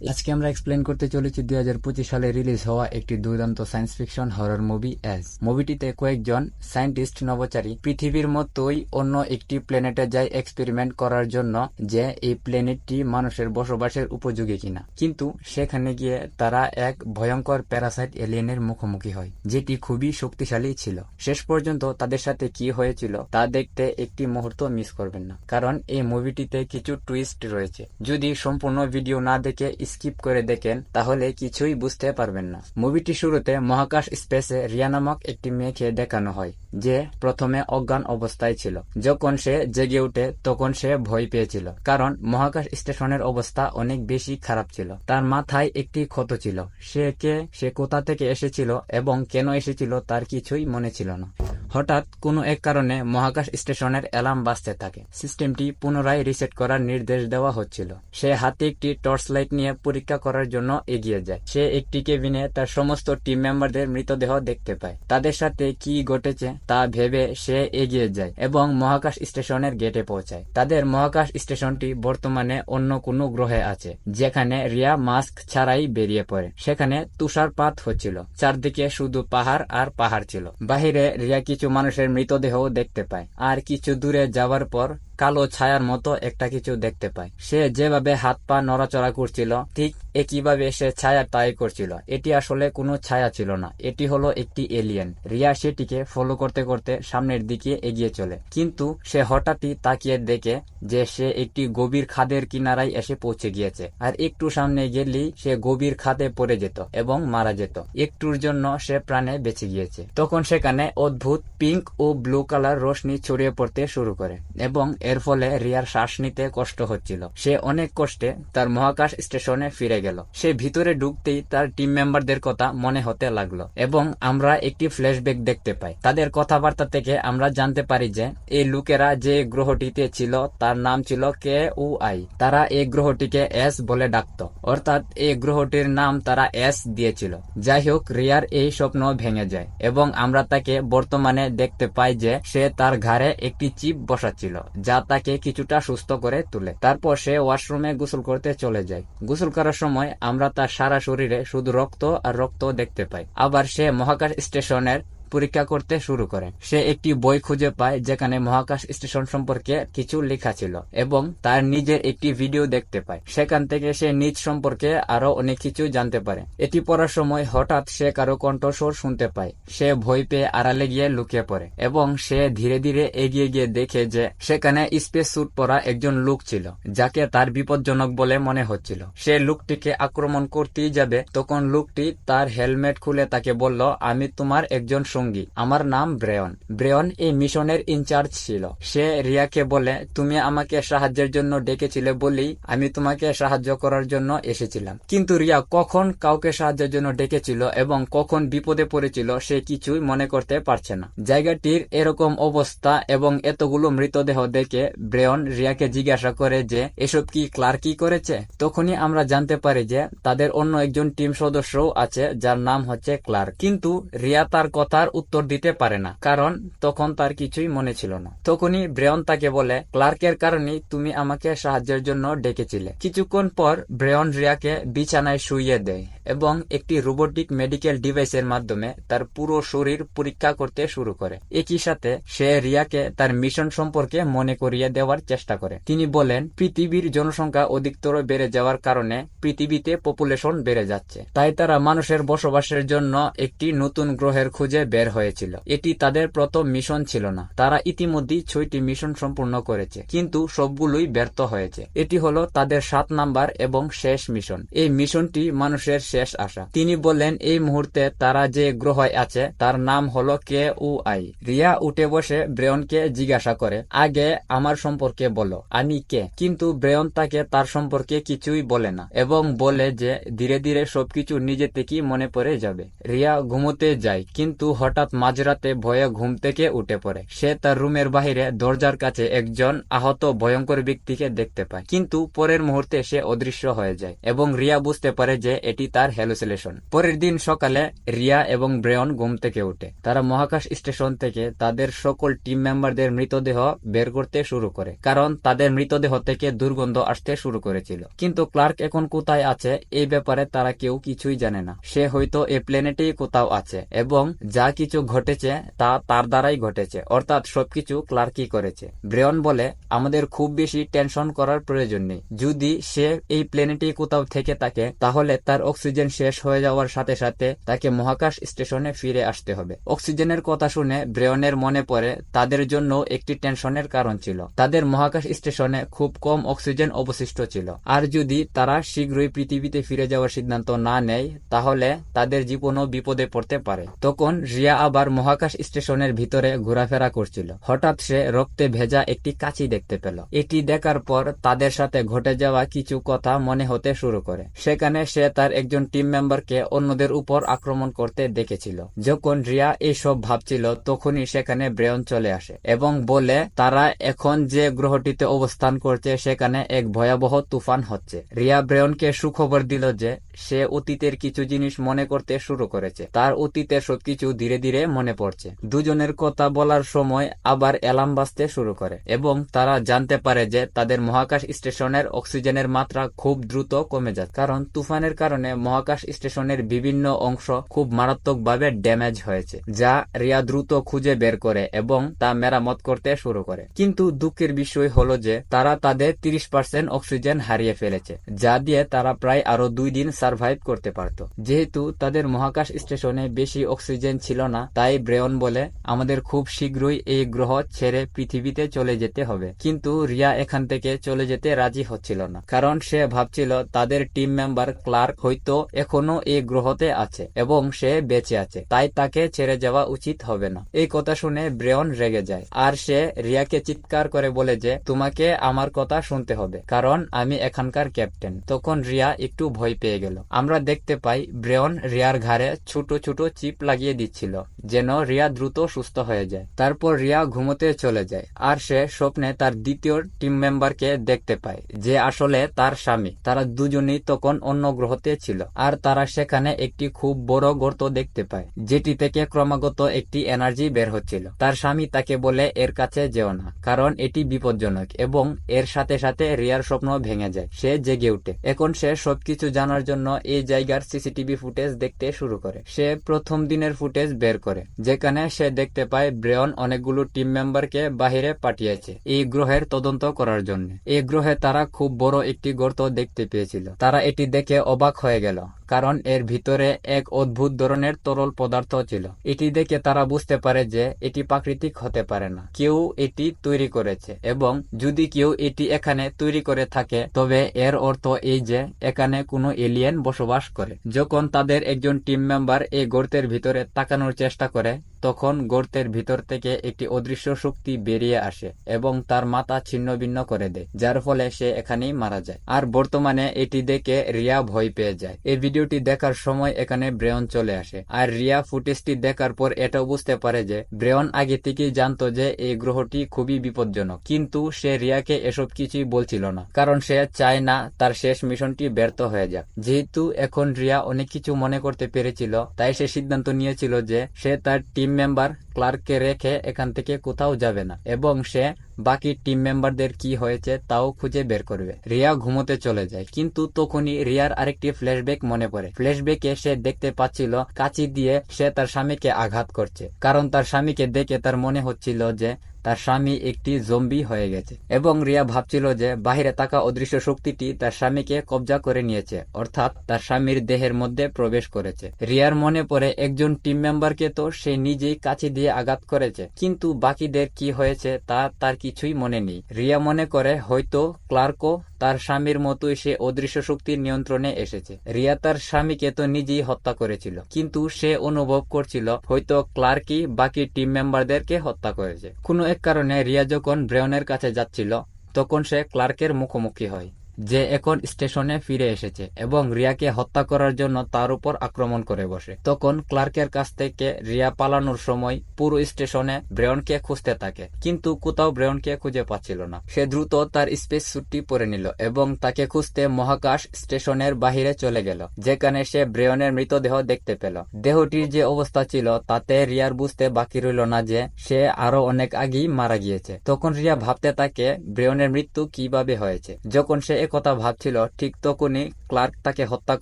আজকে আমরা এক্সপ্লেন করতে চলেছি দুই হাজার পঁচিশ সালে রিলিজ হওয়া একটি দুর্দান্ত science fiction horror movie as মুভিটিতে কয়েকজন সায়েন্টিস্ট নভোচারী পৃথিবীর মতোই অন্য একটি প্ল্যানেটে যায় এক্সপেরিমেন্ট করার জন্য যে এই প্ল্যানেটটি মানুষের বসবাসের উপযোগী কিনা। কিন্তু সেখানে গিয়ে তারা এক ভয়ঙ্কর প্যারাসাইট এলিয়েনের মুখোমুখি হয়, যেটি খুবই শক্তিশালী ছিল। শেষ পর্যন্ত তাদের সাথে কি হয়েছিল তা দেখতে একটি মুহূর্ত মিস করবেন না, কারণ এই মুভিটিতে কিছু টুইস্ট রয়েছে। যদি সম্পূর্ণ ভিডিও না দেখে স্কিপ করে দেখেন, তাহলে কিছুই বুঝতে পারবেন না। মুভিটি শুরুতে মহাকাশ স্পেসে রিয়া নামক একটি মেয়েকে দেখানো হয়। যে প্রথমে অজ্ঞান অবস্থায় ছিল। যখন সে জেগে উঠে, তখন সে ভয় পেয়েছিল, কারণ মহাকাশ স্টেশনের অবস্থা অনেক বেশি খারাপ ছিল। তার মাথায় একটি ক্ষত ছিল। সে কে, সে কোথা থেকে এসেছিল এবং কেন এসেছিল তার কিছুই মনে ছিল না। হঠাৎ কোনো এক কারণে মহাকাশ স্টেশনের অ্যালার্ম বাজতে থাকে। সিস্টেমটি পুনরায় রিসেট করার নির্দেশ দেওয়া হচ্ছিল। সে হাতে একটি টর্চ লাইট নিয়ে পরীক্ষা করার জন্য এগিয়ে যায়। সে একটি কেবিনে তার সমস্ত টিম মেম্বারদের মৃতদেহ দেখতে পায়। তাদের সাথে কি ঘটেছে তা ভেবে সে এগিয়ে যায় এবং মহাকাশ স্টেশনের গেটে পৌঁছায়। তাদের মহাকাশ স্টেশনটি বর্তমানে অন্য কোনো গ্রহে আছে, যেখানে রিয়া মাস্ক ছাড়াই বেরিয়ে পড়ে। সেখানে তুষারপাত হচ্ছিল, চারদিকে শুধু পাহাড় আর পাহাড় ছিল। বাহিরে রিয়া কিছু মানুষের মৃতদেহ দেখতে পায়। আর কিছু দূরে যাওয়ার পর কালো ছায়ার মতো একটা কিছু দেখতে পায়। সে যেভাবে হাত পা নড়াচড়া করছিল, ঠিক একইভাবে সে ছায়া তাই করছিল। এটি আসলে কোনো ছায়া ছিল না, এটি হলো একটি এলিয়েন রিয়া সেটিকে ফলো করতে করতে সামনের দিকে এগিয়ে চলে। কিন্তু সে হঠাৎই তাকিয়ে দেখে যে সে একটি গভীর খাদের কিনারায় এসে পৌঁছে গিয়েছে। আর একটু সামনে গেলেই সে গভীর খাদে পড়ে যেত এবং মারা যেত। একটুর জন্য সে প্রাণে বেঁচে গিয়েছে। তখন সেখানে অদ্ভুত পিঙ্ক ও ব্লু কালার রোশনি ছড়িয়ে পড়তে শুরু করে এবং এর ফলে রিয়ার শ্বাস নিতে কষ্ট হচ্ছিল। সে অনেক কষ্টে তার মহাকাশ স্টেশনে ফিরে গেল। সে ভিতরে ঢুকতেই তার টিম মেম্বারদের কথা মনে হতে লাগল এবং আমরা একটি ফ্ল্যাশব্যাক দেখতে পাই। তাদের কথাবার্তা থেকে আমরা জানতে পারি যে, এই লোকেরা যে গ্রহটিতে ছিল তার নাম ছিল কে উ আই। তারা এই গ্রহটিকে এস বলে ডাকত। অর্থাৎ এই গ্রহটির নাম তারা এস দিয়েছিল। যাই হোক, রিয়ার এই স্বপ্ন ভেঙে যায় এবং আমরা তাকে বর্তমানে দেখতে পাই যে, সে তার ঘাড়ে একটি চিপ বসাচ্ছিল, যা তাকে কিছুটা সুস্থ করে তুলে। তারপর সে ওয়াশরুমে গোসল করতে চলে যায়। গোসল করার সময় আমরা তার সারা শরীরে শুধু রক্ত আর রক্ত দেখতে পাই। আবার সে মহাকাশ স্টেশনের পরীক্ষা করতে শুরু করে সে একটি বই খুঁজে পায় যেখানে মহাকাশ স্টেশন সম্পর্কে কিছু লেখা ছিল এবং তার নিজের একটি ভিডিও দেখতে পায়। সেখান থেকে সে নিজ সম্পর্কে আরও অনেক কিছু জানতে পারে। এটি পড়ার সময় হঠাৎ সে কারও কণ্ঠস্বর শুনতে পায়। সে ভয় পেয়ে আড়ালে গিয়ে লুকিয়ে পড়ে এবং সে ধীরে ধীরে এগিয়ে গিয়ে দেখে যে সেখানে স্পেস স্যুট পরা একজন লোক ছিল, যাকে তার বিপজ্জনক বলে মনে হচ্ছিল। সে লোকটিকে আক্রমণ করতেই যাবে, তখন লোকটি তার হেলমেট খুলে তাকে বলল, আমি তোমার একজন সঙ্গী। আমার নাম ব্রেয়ন। ব্রেয়ন এই মিশনের ইনচার্জ ছিল। সে রিয়াকে বলে, তুমি আমাকে সাহায্যের জন্য ডেকেছিলে বলেই আমি তোমাকে সাহায্য করার জন্য এসেছিলাম। কিন্তু রিয়া কখন কাউকে সাহায্যের জন্য ডেকেছিল এবং কখন বিপদে পড়েছিল সে কিছুই মনে করতে পারছে না। জায়গাটির এরকম অবস্থা এবং এতগুলো মৃতদেহ দেখে ব্রেয়ন রিয়াকে জিজ্ঞাসা করে যে, এসব কি ক্লার্কি করেছে? তখনই আমরা জানতে পারি যে, তাদের অন্য একজন টিম সদস্যও আছে যার নাম হচ্ছে ক্লার্ক। কিন্তু রিয়া তার কথার উত্তর দিতে পারে না, কারণ তখন তার কিছুই মনে ছিল না। তখনই ব্রেয়ন তাকে বলে, ক্লার্কের কারণেই তুমি আমাকে সাহায্যের জন্য ডেকেছিলে। কিছুক্ষণ পর ব্রেয়ন রিয়াকে বিছানায় শুইয়ে দেয়। এবং একটি রোবোটিক মেডিকেল ডিভাইসের মাধ্যমে তার পুরো শরীর পরীক্ষা করতে শুরু করে। একই সাথে সে রিয়াকে তার মিশন সম্পর্কে মনে করিয়ে দেওয়ার চেষ্টা করে। তিনি বলেন, পৃথিবীর জনসংখ্যা অধিকতর বেড়ে যাওয়ার কারণে পৃথিবীতে পপুলেশন বেড়ে যাচ্ছে। তাই তারা মানুষের বসবাসের জন্য একটি নতুন গ্রহের খুঁজে বের হয়েছিল। এটি তাদের প্রথম মিশন ছিল না। তারা ইতিমধ্যেই ছয়টি মিশন সম্পূর্ণ করেছে, কিন্তু সবগুলোই ব্যর্থ হয়েছে। এটি হলো তাদের সাত নাম্বার এবং শেষ মিশন। এই মিশনটি মানুষের শেষ আশা। তিনি বললেন, এই মুহূর্তে তারা যে গ্রহ আছে, তার নাম হলো কে উ আই। রিয়া উঠে বসে ব্রেয়নকে জিজ্ঞাসা করে, আগে আমার সম্পর্কে বলো, আমি কে? কিন্তু ব্রেয়ন তাকে তার সম্পর্কে কিছুই বলে না এবং বলে যে, ধীরে ধীরে সবকিছু নিজে থেকেই মনে পড়ে যাবে। রিয়া ঘুমোতে যায়, কিন্তু হঠাৎ মাঝরাতে ভয়ে ঘুম থেকে উঠে পড়ে। সে তার রুমের বাহিরে দরজার কাছে একজন আহত ভয়ঙ্কর ব্যক্তিকে দেখতে পায়। কিন্তু পরের মুহূর্তে সে অদৃশ্য হয়ে যায় এবং রিয়া বুঝতে পারে যে, এটি তার তার হ্যালুসিলেশন পরের দিন সকালে রিয়া এবং ব্রেয়ন ঘুম থেকে উঠে। তারা মহাকাশ স্টেশন থেকে তাদের সকল টিম মেম্বারদের মৃতদেহ বের করতে শুরু করে, কারণ তাদের মৃতদেহ থেকে দুর্গন্ধ আসতে শুরু করেছিল। কিন্তু ক্লার্ক এখন কোথায় আছে, এই ব্যাপারে তারা কেউ কিছুই জানে না। সে হয়তো এই প্ল্যানেটেই কোথাও আছে, এবং যা কিছু ঘটেছে তা তার দ্বারাই ঘটেছে, অর্থাৎ সবকিছু ক্লার্কই করেছে। ব্রেয়ন বলে, আমাদের খুব বেশি টেনশন করার প্রয়োজন নেই। যদি সে এই প্ল্যানেটেই কোথাও থেকে থাকে, তাহলে তার অক্সিজেন শেষ হয়ে যাওয়ার সাথে সাথে তাকে মহাকাশ স্টেশনে ফিরে আসতে হবে। অক্সিজেনের কথা শুনে ব্রেয়নের মনে পড়ে, তাদের জন্য একটি টেনশনের কারণ ছিল। তাদের মহাকাশ স্টেশনে খুব কম অক্সিজেন অবশিষ্ট ছিল। আর যদি তারা শীঘ্রই পৃথিবীতে ফিরে যাওয়ার সিদ্ধান্ত না নেয়, তাহলে তাদের জীবনও বিপদে পড়তে পারে। তখন রিয়া আবার মহাকাশ স্টেশনের ভিতরে ঘোরাফেরা করছিল। হঠাৎ সে রক্তে ভেজা একটি কাঁচি দেখতে পেল। এটি দেখার পর তাদের সাথে ঘটে যাওয়া কিছু কথা মনে হতে শুরু করে। সেখানে সে তার একজন টিম মেম্বারকে অন্যদের উপর আক্রমণ করতে দেখেছিল। যখন রিয়া এইসব ভাবছিল, তখনই সেখানে ব্রেয়ন চলে আসে এবং বলে, তারা এখন যে গ্রহটিতে অবস্থান করছে, সেখানে এক ভয়াবহ তুফান হচ্ছে। রিয়া ব্রেয়নকে সুখবর দিল যে সে অতীতের কিছু জিনিস মনে করতে শুরু করেছে। তার অতীতের সবকিছু ধীরে ধীরে মনে পড়ছে। দুজনের কথা বলার সময় আবার অ্যালার্ম বাজতে শুরু করে এবং তারা জানতে পারে যে তাদের মহাকাশ স্টেশনের অক্সিজেনের মাত্রা খুব দ্রুত কমে যাচ্ছে। কারণ তুফানের কারণে মহাকাশ স্টেশনের বিভিন্ন অংশ খুব মারাত্মকভাবে ড্যামেজ হয়েছে, যা রিয়া দ্রুত খুঁজে বের করে এবং তা মেরামত করতে শুরু করে। কিন্তু দুঃখের বিষয় হলো যে তারা তাদের তিরিশ পার্সেন্ট অক্সিজেন হারিয়ে ফেলেছে, যা দিয়ে তারা প্রায় আরও দুই দিন সার্ভাইভ করতে পারত। যেহেতু তাদের মহাকাশ স্টেশনে বেশি অক্সিজেন ছিল না, তাই ব্রেয়ন বলে, আমাদের খুব শীঘ্রই এই গ্রহ ছেড়ে পৃথিবীতে চলে যেতে হবে। কিন্তু রিয়া এখান থেকে চলে যেতে রাজি হচ্ছিল না, কারণ সে ভাবছিল তাদের টিম মেম্বার ক্লার্ক হয়তো এখনও এই গ্রহতে আছে এবং সে বেঁচে আছে, তাই তাকে ছেড়ে যাওয়া উচিত হবে না। এই কথা শুনে ব্রেয়ন রেগে যায়, আর সে রিয়াকে চিৎকার করে বলে যে, তোমাকে আমার কথা শুনতে হবে, কারণ আমি এখানকার ক্যাপ্টেন। তখন রিয়া একটু ভয় পেয়ে গেল। আমরা দেখতে পাই, ব্রেয়ন রিয়ার ঘাড়ে ছোট ছোট চিপ লাগিয়ে দিচ্ছিল, যেন রিয়া দ্রুত সুস্থ হয়ে যায়। তারপর রিয়া ঘুমোতে চলে যায়, আর সে স্বপ্নে তার দ্বিতীয় টিম মেম্বারকে দেখতে পায়, যে আসলে তার স্বামী। তারা দুজনেই তখন অন্য গ্রহতে ছিল, আর তারা সেখানে একটি খুব বড় গর্ত দেখতে পায়, যেটি থেকে ক্রমাগত একটি এনার্জি বের হচ্ছিল। তার স্বামী তাকে বলে, এর কাছে যেও না, কারণ এটি বিপজ্জনক, এবং এর সাথে সাথে রিয়ার স্বপ্ন ভেঙে যায়, সে জেগে উঠে। এখন সে সবকিছু জানার জন্য এই জায়গার সিসিটিভি ফুটেজ দেখতে শুরু করে। সে প্রথম দিনের ফুটেজ বের করে, যেখানে সে দেখতে পায় ব্রেয়ন অনেকগুলো টিম মেম্বারকে বাহিরে পাঠিয়েছে এই গ্রহের তদন্ত করার জন্য। এই গ্রহে তারা খুব বড় একটি গর্ত দেখতে পেয়েছিল। তারা এটি দেখে অবাক হয়ে গেল। কারণ এর ভিতরে এক অদ্ভুত ধরনের তরল পদার্থ ছিল। এটি দেখে তারা বুঝতে পারে যে এটি প্রাকৃতিক হতে পারে না। কেউ এটি তৈরি করেছে এবং যদি কেউ এটি এখানে তৈরি করে থাকে, তবে এর অর্থ এই যে এখানে কোনো এলিয়েন বসবাস করে। যখন তাদের একজন টিম মেম্বার এই গর্তের ভিতরে তাকানোর চেষ্টা করে, তখন গর্তের ভিতর থেকে একটি অদৃশ্য শক্তি বেরিয়ে আসে এবং তার মাথা ছিন্ন ভিন্ন করে দেয়, যার ফলে সে এখানেই মারা যায়। আর বর্তমানে এটি দেখে রিয়া ভয় পেয়ে যায়। এই ভিডিওটি দেখার সময় এখানে ব্রেয়ন চলে আসে। আর রিয়া ফুটেজটি দেখার পর এটাও বুঝতে পারে যে, ব্রেয়ন আগে থেকেই জানতো যে এই গ্রহটি খুবই বিপজ্জনক। কিন্তু সে রিয়াকে এসব কিছুই বলছিল না। কারণ সে চায় না তার শেষ মিশনটি ব্যর্থ হয়ে যাক। যেহেতু এখন রিয়া অনেক কিছু মনে করতে পেরেছিল, তাই সে সিদ্ধান্ত নিয়েছিল যে, সে তার টিম মেম্বার ক্লার্ককে রেখে এখান থেকে কোথাও যাবে না। এবং সে বাকি টিম মেম্বারদের কি হয়েছে তাও খুঁজে বের করবে। রিয়া ঘুমোতে চলে যায়, কিন্তু তখনই রিয়ার আরেকটি ফ্ল্যাশব্যাক মনে পড়ে। ফ্ল্যাশব্যাকে সে দেখতে পাচ্ছিল কাঁচি দিয়ে সে তার স্বামীকে আঘাত করছে। কারণ তার স্বামীকে দেখে তার মনে হচ্ছিল যে তার স্বামী একটি জম্বি হয়ে গেছে। এবং রিয়া ভাবছিল যে বাহিরে থাকা অদৃশ্য শক্তিটি তার স্বামীকে কবজা করে নিয়েছে, অর্থাৎ তার স্বামীর দেহের মধ্যে প্রবেশ করেছে। রিয়ার মনে পড়ে একজন টিম মেম্বারকে তো সে নিজেই কাছে দিয়ে আঘাত করেছে, কিন্তু বাকিদের কি হয়েছে তা তার কিছুই মনে নেই। রিয়া মনে করে হয়তো ক্লার্কও তার স্বামীর মতোই সে অদৃশ্য শক্তির নিয়ন্ত্রণে এসেছে। রিয়া তার স্বামীকে তো নিজেই হত্যা করেছিল, কিন্তু সে অনুভব করছিল, হয়তো ক্লার্কই বাকি টিম মেম্বারদেরকে হত্যা করেছে। কোনো এক কারণে রিয়া যখন ব্রেয়নের কাছে যাচ্ছিল, তখন সে ক্লার্কের মুখোমুখি হয়। যে এখন স্টেশনে ফিরে এসেছে এবং রিয়াকে হত্যা করার জন্য তার উপর আক্রমণ করে বসে। তখন ক্লার্কের কাছ থেকে রিয়া পালানোর সময় পুরো স্টেশনে ব্রেয়নকে খুঁজতে থাকে, কিন্তু কোথাও ব্রেয়নকে খুঁজে পাচ্ছিল না। সে দ্রুত তার স্পেস স্যুটটি পরে নিল এবং তাকে খুঁজতে মহাকাশ স্টেশনের বাহিরে চলে গেল, যেখানে সে ব্রেয়নের মৃতদেহ দেখতে পেল। দেহটির যে অবস্থা ছিল তাতে রিয়ার বুঝতে বাকি রইল না যে সে আরও অনেক আগেই মারা গিয়েছে। তখন রিয়া ভাবতে থাকে ব্রেয়নের মৃত্যু কীভাবে হয়েছে। যখন সে একথা ভাবছিল, ঠিক তখনই ক্লার্ক তাকে হত্যা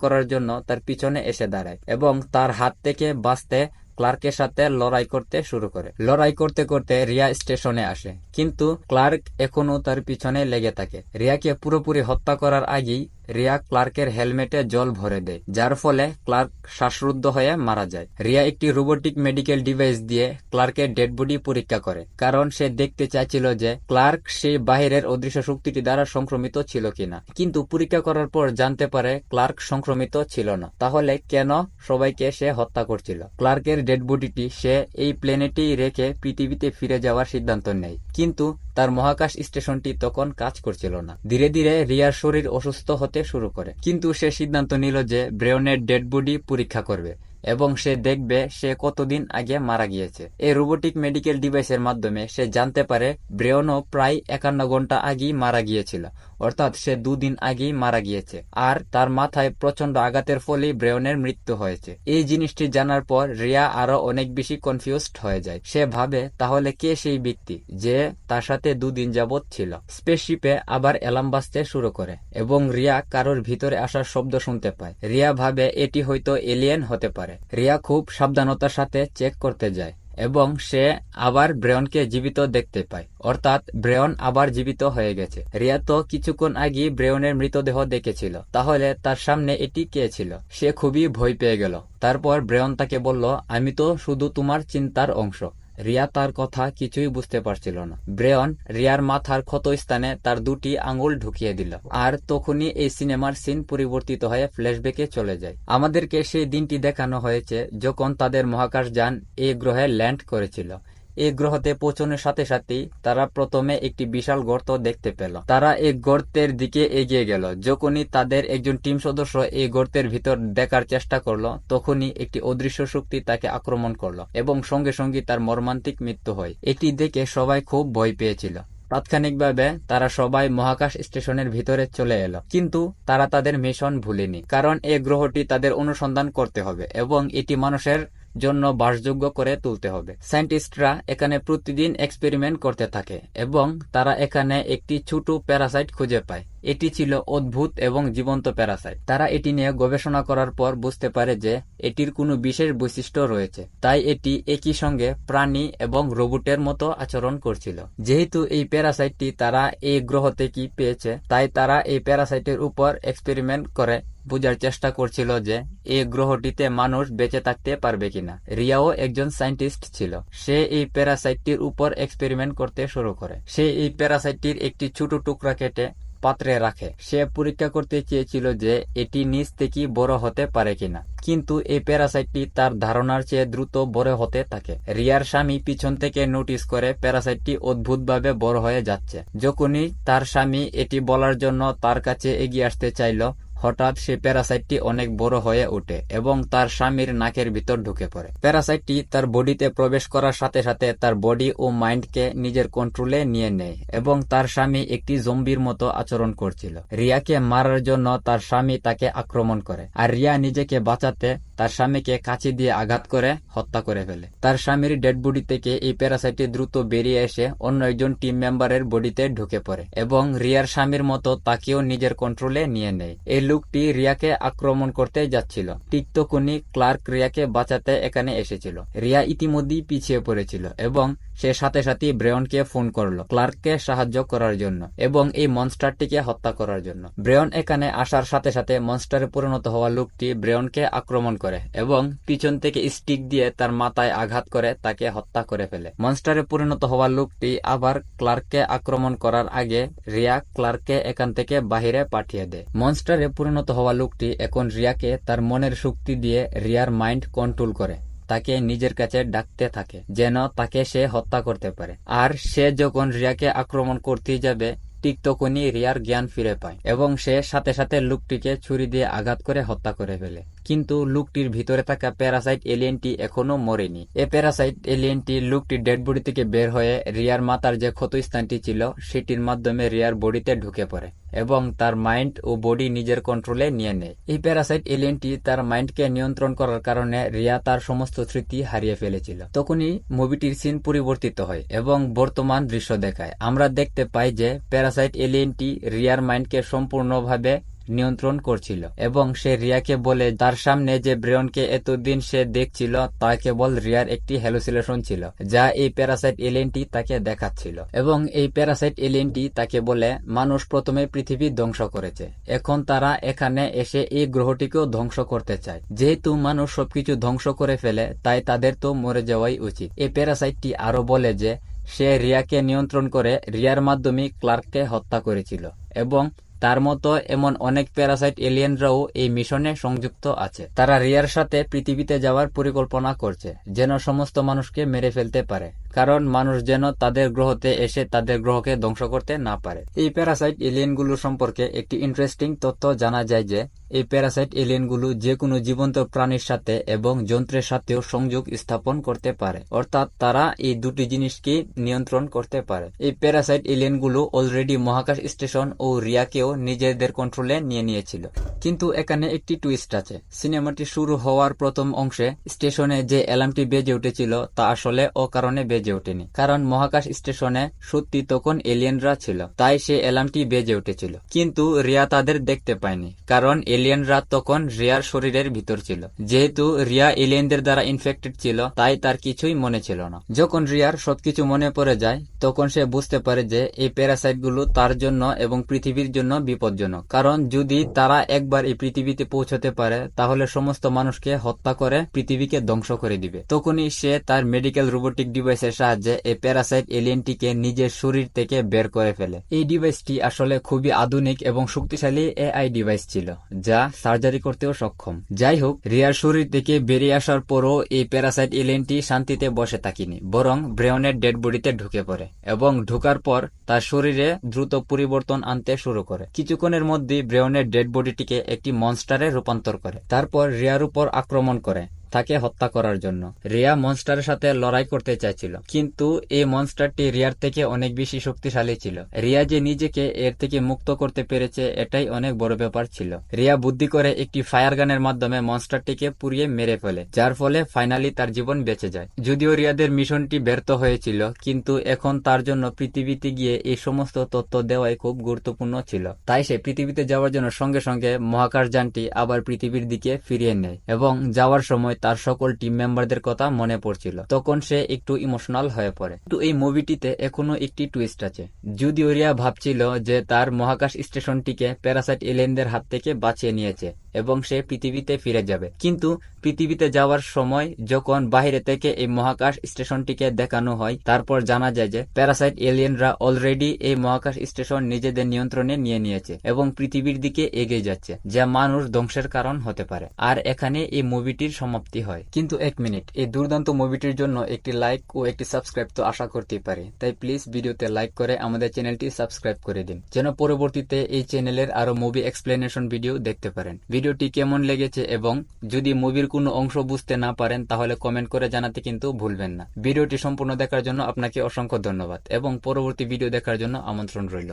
করার জন্য তার পিছনে এসে দাঁড়ায় এবং তার হাত থেকে বাঁচতে ক্লার্কের সাথে লড়াই করতে শুরু করে। লড়াই করতে করতে রিয়া স্টেশনে আসে, কিন্তু ক্লার্ক এখনও তার পিছনে লেগে থাকে। রিয়াকে পুরোপুরি হত্যা করার আগেই রিয়া ক্লার্কের হেলমেটে জল ভরে দেয়, যার ফলে ক্লার্ক শ্বাসরুদ্ধ হয়ে মারা যায়। রিয়া একটি রোবোটিক মেডিকেল ডিভাইস দিয়ে ক্লার্কের ডেড বডি পরীক্ষা করে, কারণ সে দেখতে চাইছিল যে ক্লার্ক সেই বাহিরের অদৃশ্য শক্তিটি দ্বারা সংক্রমিত ছিল কিনা। কিন্তু পরীক্ষা করার পর জানতে পারে ক্লার্ক সংক্রমিত ছিল না। তাহলে কেন সবাইকে সে হত্যা করছিল? ক্লার্কের ডেড বডিটি সে এই প্লেনেটেই রেখে পৃথিবীতে ফিরে যাওয়ার সিদ্ধান্ত নেয়, কিন্তু তার মহাকাশ স্টেশনটি তখন কাজ করছিল না। ধীরে ধীরে রিয়ার শরীর অসুস্থ হতে শুরু করে। কিন্তু সে সিদ্ধান্ত নিল যে ব্রেয়নের ডেড বডি পরীক্ষা করবে। এবং সে দেখবে সে কতদিন আগে মারা গিয়েছে। এই রোবোটিক মেডিকেল ডিভাইসের মাধ্যমে সে জানতে পারে ব্রেয়নও প্রায় একান্ন ঘণ্টা আগেই মারা গিয়েছিল, অর্থাৎ সে দুদিন আগেই মারা গিয়েছে, আর তার মাথায় প্রচণ্ড আঘাতের ফলেই ব্রেয়নের মৃত্যু হয়েছে। এই জিনিসটি জানার পর রিয়া আরও অনেক বেশি কনফিউজড হয়ে যায়। সে ভাবে, তাহলে কে সেই ব্যক্তি যে তার সাথে দুদিন যাবৎ ছিল? স্পেসশিপে আবার অ্যালার্ম বাজতে শুরু করে, এবং রিয়া কারোর ভিতরে আসার শব্দ শুনতে পায়। রিয়া ভাবে, এটি হয়তো এলিয়েন হতে পারে। রিয়া খুব সাবধানতার সাথে চেক করতে যায় এবং সে আবার ব্রেয়নকে জীবিত দেখতে পায়। অর্থাৎ ব্রেয়ন আবার জীবিত হয়ে গেছে। রিয়া তো কিছুক্ষণ আগে ব্রেয়নের মৃতদেহ দেখেছিল। তাহলে তার সামনে এটি কে ছিল? সে খুবই ভয় পেয়ে গেল। তারপর ব্রেয়ন তাকে বলল, আমি তো শুধু তোমার চিন্তার অংশ। রিয়া তার কথা কিছুই বুঝতে পারছিল না। ব্রেয়ন রিয়ার মাথার ক্ষত স্থানে তার দুটি আঙুল ঢুকিয়ে দিল আর তখনই এই সিনেমার সিন পরিবর্তিত হয়ে ফ্ল্যাশব্যাকে চলে যায়। আমাদেরকে সেই দিনটি দেখানো হয়েছে যখন তাদের মহাকাশ যান এই গ্রহে ল্যান্ড করেছিল। এই গ্রহতে পৌঁছানোর সাথে সাথেই তারা প্রথমে একটি বিশাল গর্ত দেখতে পেল। তারা এই গর্তের দিকে এগিয়ে গেল। যখনই তাদের একজন টিম সদস্য এই গর্তের ভিতর দেখার চেষ্টা করল, তখনই একটি অদৃশ্য শক্তি তাকে আক্রমণ করল এবং সঙ্গে সঙ্গে তার মর্মান্তিক মৃত্যু হয়। এটি দেখে সবাই খুব ভয় পেয়েছিল। তাৎক্ষণিকভাবে তারা সবাই মহাকাশ স্টেশনের ভিতরে চলে এলো। কিন্তু তারা তাদের মিশন ভুলেনি, কারণ এই গ্রহটি তাদের অনুসন্ধান করতে হবে এবং এটি মানুষের জন্য বাসযোগ্য করে তুলতে হবে। সায়েন্টিস্টরা এখানে প্রতিদিন এক্সপেরিমেন্ট করতে থাকে এবং তারা এখানে একটি ছোট প্যারাসাইট খুঁজে পায়। এটি ছিল অদ্ভুত এবং জীবন্ত প্যারাসাইট। তারা এটি নিয়ে গবেষণা করার পর বুঝতে পারে যে এটির কোনো বিশেষ বৈশিষ্ট্য রয়েছে। তাই এটি একই সঙ্গে প্রাণী এবং রোবটের মতো আচরণ করছিল। যেহেতু এই প্যারাসাইটটি তারা এই গ্রহ থেকে পেয়েছে, তাই তারা এই প্যারাসাইটের উপর এক্সপেরিমেন্ট করে বোঝার চেষ্টা করছিল যে এই গ্রহটিতে মানুষ বেঁচে থাকতে পারবে কিনা। রিয়াও একজন সায়েন্টিস্ট ছিল। সে এই প্যারাসাইটটির উপর এক্সপেরিমেন্ট করতে শুরু করে। সে এই প্যারাসাইটটির একটি ছোট টুকরা কেটে পাত্রে রাখে। সে পরীক্ষা করতে চেয়েছিল যে, এটি নিচ থেকে বড় হতে পারে কিনা। কিন্তু এই প্যারাসাইটটি তার ধারণার চেয়ে দ্রুত বড় হতে থাকে। রিয়ার স্বামী পিছন থেকে নোটিস করে প্যারাসাইটটি অদ্ভুতভাবে বড় হয়ে যাচ্ছে। যখনই তার স্বামী এটি বলার জন্য তার কাছে এগিয়ে আসতে চাইল হঠাৎ সে প্যারাসাইটটি অনেক বড় হয়ে ওঠে এবং তার স্বামীর নাকের ভিতর ঢুকে পড়ে। প্যারাসাইটটি তার বডিতে প্রবেশ করার সাথে সাথে তার বডি ও মাইন্ডকে নিজের কন্ট্রোলে নিয়ে নেয় এবং তার স্বামী একটি জম্বির মতো আচরণ করছিল। রিয়াকে মারার জন্য তার স্বামী তাকে আক্রমণ করে আর রিয়া নিজেকে বাঁচাতে তার স্বামীকে কাঁচি দিয়ে আঘাত করে হত্যা করে ফেলে। তার স্বামীর ডেড বডি থেকে এই প্যারাসাইটটি দ্রুত বেরিয়ে এসে অন্য একজন টিম মেম্বারের বডিতে ঢুকে পড়ে এবং রিয়ার স্বামীর মতো তাকেও নিজের কন্ট্রোলে নিয়ে নেয়। এই লোকটি রিয়াকে আক্রমণ করতে যাচ্ছিল। ঠিক তখনই ক্লার্ক রিয়াকে বাঁচাতে এখানে এসেছিল। রিয়া ইতিমধ্যেই পিছিয়ে পড়েছিল এবং সে সাথে সাথে ব্রেয়নকে ফোন করল ক্লার্ককে সাহায্য করার জন্য এবং এই মনস্টারটিকে হত্যা করার জন্য। ব্রেয়ন এখানে আসার সাথে সাথে মনস্টারে পরিণত হওয়া লোকটি ব্রেয়নকে আক্রমণ করে এবং পিছন থেকে স্টিক দিয়ে তার মাথায় আঘাত করে তাকে হত্যা করে ফেলে। মনস্টারে পরিণত হওয়া লোকটি আবার ক্লার্ককে আক্রমণ করার আগে রিয়া ক্লার্ককে এখান থেকে বাহিরে পাঠিয়ে দেয়। মনস্টারে পরিণত হওয়া লোকটি এখন রিয়াকে তার মনের শক্তি দিয়ে রিয়ার মাইন্ড কন্ট্রোল করে। তাকে নিজের কাছে ডাকতে থাকে, যেন তাকে সে হত্যা করতে পারে। আর সে যখন রিয়াকে আক্রমণ করতে যাবে, ঠিক তখনই রিয়ার জ্ঞান ফিরে পায় এবং সে সাথে সাথে লোকটিকে ছুরি দিয়ে আঘাত করে হত্যা করে ফেলে। কিন্তু লুকটির ভিতরে থাকা প্যারাসাইট এলিয়েনটি এখনও মরেনি। এ প্যারাসাইট এলিয়েনটি লোকটির ডেড বডি থেকে বের হয়ে রিয়ার মাতার যে ক্ষত স্থানটি ছিল, সেটির মাধ্যমে রিয়ার বডিতে ঢুকে পড়ে এবং তার মাইন্ড ও বডি নিজের কন্ট্রোলে নিয়ে নেয়। এই প্যারাসাইট এলিয়েনটি তার মাইন্ডকে নিয়ন্ত্রণ করার কারণে রিয়া তার সমস্ত স্মৃতি হারিয়ে ফেলেছিল। তখনই মুভিটির সিন পরিবর্তিত হয় এবং বর্তমান দৃশ্য দেখায়। আমরা দেখতে পাই যে প্যারাসাইট এলিয়েনটি রিয়ার মাইন্ডকে সম্পূর্ণভাবে নিয়ন্ত্রণ করছিল এবং সে রিয়াকে বলে, তার সামনে যে ব্রেয়নকে এতদিন সে দেখছিল, তা কেবল রিয়ার একটি হ্যালুসিলেশন ছিল, যা এই প্যারাসাইট এলিয়েনটি তাকে দেখাচ্ছিল। এবং এই প্যারাসাইট এলিয়েনটি তাকে বলে, মানুষ প্রথমে পৃথিবী ধ্বংস করেছে, এখন তারা এখানে এসে এই গ্রহটিকেও ধ্বংস করতে চায়। যেহেতু মানুষ সবকিছু ধ্বংস করে ফেলে, তাই তাদের তো মরে যাওয়াই উচিত। এই প্যারাসাইটটি আরও বলে যে, সে রিয়াকে নিয়ন্ত্রণ করে রিয়ার মাধ্যমে ক্লার্ককে হত্যা করেছিল এবং তার মতো এমন অনেক প্যারাসাইট এলিয়েনরাও এই মিশনে সংযুক্ত আছে। তারা রিয়ার সাথে পৃথিবীতে যাওয়ার পরিকল্পনা করছে, যেন সমস্ত মানুষকে মেরে ফেলতে পারে। কারণ মানুষ যেন তাদের গ্রহতে এসে তাদের গ্রহকে ধ্বংস করতে না পারে। এই প্যারাসাইট এলিয়েনগুলো সম্পর্কে একটি ইন্টারেস্টিং তথ্য জানা যায় যে, এই প্যারাসাইট এলিয়েনগুলো যে কোনো জীবন্ত প্রাণীর সাথে এবং যন্ত্রের সাথেও সংযোগ স্থাপন করতে পারে। অর্থাৎ তারা এই দুটি জিনিসকে নিয়ন্ত্রণ করতে পারে। এই প্যারাসাইট এলিয়েনগুলো অলরেডি মহাকাশ স্টেশন ও রিয়াকেও নিজেদের কন্ট্রোলে নিয়ে নিয়েছিল। কিন্তু এখানে একটি টুইস্ট আছে। সিনেমাটি শুরু হওয়ার প্রথম অংশে স্টেশনে যে অ্যালার্মটি বেজে উঠেছিল তা আসলে অকারণে বেজে ওঠেনি। কারণ মহাকাশ স্টেশনে সত্যি তখন এলিয়েনরা ছিল, তাই সে অ্যালার্মটি বেজে উঠেছিল। কিন্তু রিয়া তাদের দেখতে পায়নি, কারণ এলিয়েনরা তখন রিয়ার শরীরের ভিতর ছিল। যেহেতু রিয়া এলিয়েনদের দ্বারা ইনফেক্টেড ছিল, তাই তার কিছুই মনে ছিল না। যখন রিয়ার সবকিছু মনে পড়ে যায়, তখন সে বুঝতে পারে যে এই প্যারাসাইটগুলো তার জন্য এবং পৃথিবীর জন্য বিপজ্জনক। কারণ যদি তারা একবার এই পৃথিবীতে পৌঁছতে পারে, তাহলে সমস্ত মানুষকে হত্যা করে পৃথিবীকে ধ্বংস করে দিবে। তখনই সে তার মেডিকেল রোবোটিক ডিভাইসের সাহায্যে এই প্যারাসাইট এলিয়েনটিকে নিজের শরীর থেকে বের করে ফেলে। এই ডিভাইসটি আসলে খুবই আধুনিক এবং শক্তিশালী এআই ডিভাইস ছিল, যা সার্জারি করতেও সক্ষম। যাই হোক, রিয়ার শরীর থেকে বেরিয়ে আসার পরও এই প্যারাসাইট এলিয়েনটি শান্তিতে বসে থাকিনি, বরং ব্রেয়নের ডেড বডিতে ঢুকে পড়ে এবং ঢুকার পর তার শরীরে দ্রুত পরিবর্তন আনতে শুরু করে। কিছুক্ষণের মধ্যে ব্রেয়নের ডেড বডিটিকে একটি মনস্টারে রূপান্তর করে, তারপর রিয়ার উপর আক্রমণ করে। তাকে হত্যা করার জন্য। রিয়া মনস্টারের সাথে লড়াই করতে চাইছিল। কিন্তু এই মনস্টারটি রিয়ার থেকে অনেক বেশি শক্তিশালী ছিল। রিয়া যে নিজেকে এর থেকে মুক্ত করতে পেরেছে, এটাই অনেক বড় ব্যাপার ছিল। রিয়া বুদ্ধি করে একটি ফায়ার গানের মাধ্যমে মনস্টারটিকে পুড়িয়ে মেরে ফেলে, যার ফলে ফাইনালি তার জীবন বেঁচে যায়। যদিও রিয়াদের মিশনটি ব্যর্থ হয়েছিল, কিন্তু এখন তার জন্য পৃথিবীতে গিয়ে এই সমস্ত তথ্য দেওয়াই খুব গুরুত্বপূর্ণ ছিল। তাই সে পৃথিবীতে যাওয়ার জন্য সঙ্গে সঙ্গে মহাকাশ যানটি আবার পৃথিবীর দিকে ফিরিয়ে নেয় এবং যাওয়ার সময় তার সকল টিম মেম্বারদের কথা মনে পড়ছিল। তখন সে একটু ইমোশনাল হয়ে পড়ে। কিন্তু এই মুভিটিতে এখনও একটি টুইস্ট আছে। যদিও রিয়া ভাবছিল যে তার মহাকাশ স্টেশনটিকে প্যারাসাইট এলিয়েনদের হাত থেকে বাঁচিয়ে নিয়েছে। এবং সে পৃথিবীতে ফিরে যাবে। কিন্তু পৃথিবীতে যাওয়ার সময় যখন বাইরে থেকে এই মহাকাশ স্টেশনটিকে দেখানো হয়, তারপর জানা যায় যে প্যারাসাইট এলিয়েনরা অলরেডি এই মহাকাশ স্টেশন নিজেদের নিয়ন্ত্রণে নিয়ে নিয়েছে এবং পৃথিবীর দিকে এগিয়ে যাচ্ছে, যা মানুষ ধ্বংসের কারণ হতে পারে। আর এখানে এই মুভিটির সমাপ্তি হয়। কিন্তু এক মিনিট, এই দুর্দান্ত মুভিটির জন্য একটি লাইক ও একটি সাবস্ক্রাইব তো আশা করতেই পারি। তাই প্লিজ ভিডিওতে লাইক করে আমাদের চ্যানেলটি সাবস্ক্রাইব করে দিন, যেন পরবর্তীতে এই চ্যানেলের আরও মুভি এক্সপ্লেনেশন ভিডিও দেখতে পারেন। ভিডিওটি কেমন লেগেছে এবং যদি মুভির কোনো অংশ বুঝতে না পারেন, তাহলে কমেন্ট করে জানাতে কিন্তু ভুলবেন না। ভিডিওটি সম্পূর্ণ দেখার জন্য আপনাকে অসংখ্য ধন্যবাদ এবং পরবর্তী ভিডিও দেখার জন্য আমন্ত্রণ রইল।